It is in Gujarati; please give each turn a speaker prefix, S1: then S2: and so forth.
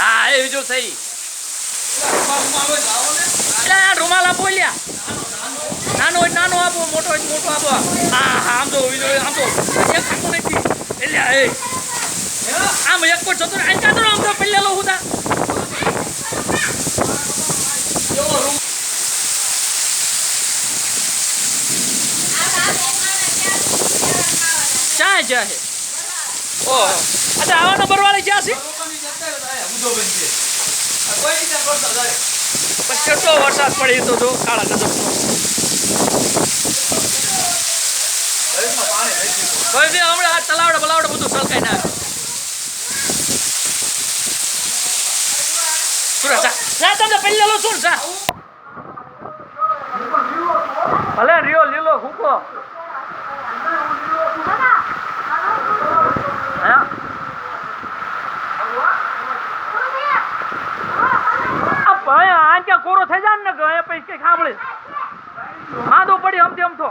S1: હા, એ જો સહી. એટલે રૂમાલ આપો લ્યા. નાનો હોય નાનો આપો, મોટો હોય મોટો આપો. હા હા, આમ તો આમ એક નથી. એટલે, એ. આમ એક પર જતો કાતો આમ તો પેલેલો હું તા. ક્યાં જ્યાં છે ઓહો. અચ્છા, આવા નંબર વાળી ક્યાં છે? પણ કેટલો વરસાદ પડી તો કાળા ગજબનો કોઈ હમણાં આ તલાવડે બધું સલકાઈ નાખે. સુરત જા. તમને પહેલેલો શું જા. ભલે રિયો કોરો થઈ જાય ને કે પછી કઈ સાંભળે. વાંધો પડી આમ તેમ તો.